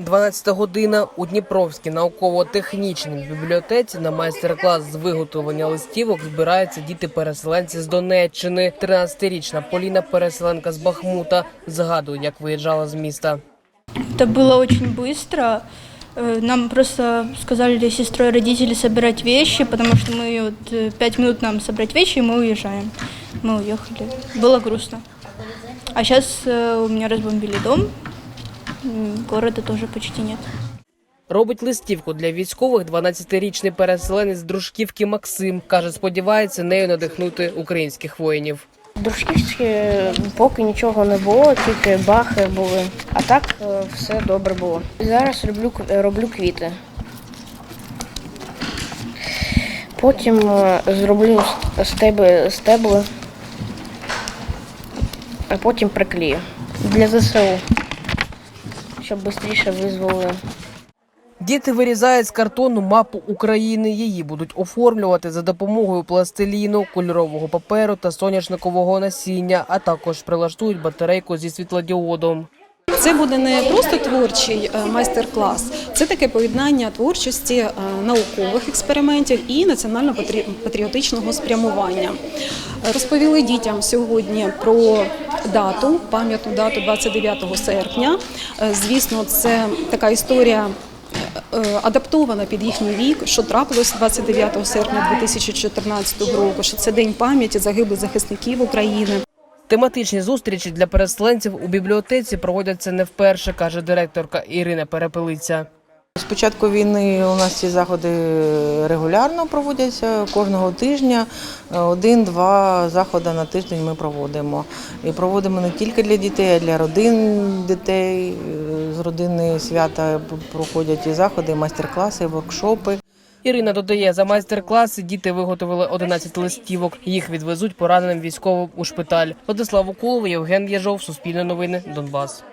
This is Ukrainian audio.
12 година у Дніпровській науково-технічній бібліотеці на майстер-клас з виготовлення листівок збираються діти-переселенці з Донеччини. 13-річна Поліна переселенка з Бахмута згадує, як виїжджала з міста. Это было очень быстро. Э, Нам просто сказали с сестрой родители собирать вещи, потому что мы вот э, пять минут нам собрать вещи, и мы уезжаем. Мы уехали. Было грустно. А сейчас у меня разбомбили дом. Города тоже почти нет. Робить листівку для військових 12-річний переселенець з Дружківки Максим. Каже, сподівається нею надихнути українських воїнів. Дружківські поки нічого не було, тільки бахи були. А так е, все добре було. Зараз роблю, роблю квіти. Потім е, зроблю с- стеби, стебли, а потім приклею. Для ЗСУ, щоб швидше визволили. Діти вирізають з картону мапу України. Її будуть оформлювати за допомогою пластиліну, кольорового паперу та соняшникового насіння, а також прилаштують батарейку зі світлодіодом. Це буде не просто творчий е, майстер-клас, це таке поєднання творчості е, наукових експериментів і національно-патріотичного спрямування. Розповіли дітям сьогодні про дату, пам'ятну дату 29 серпня. Е, Звісно, це така історія. е, Адаптована під їхній вік, що трапилось 29 серпня 2014 року, що це день пам'яті загиблих захисників України. Тематичні зустрічі для переселенців у бібліотеці проводяться не вперше, каже директорка Ірина Перепелиця. З початку війни у нас ці заходи регулярно проводяться кожного тижня. Один-два заходи на тиждень ми проводимо. І проводимо не тільки для дітей, а для родин дітей. З родини свята проходять і заходи, і майстер-класи, і воркшопи. Ірина додає, за майстер-класи діти виготовили 11 листівок. Їх відвезуть пораненим військовим у шпиталь. Владислав Уколов, Євген Єжов, Суспільне новини, Донбас.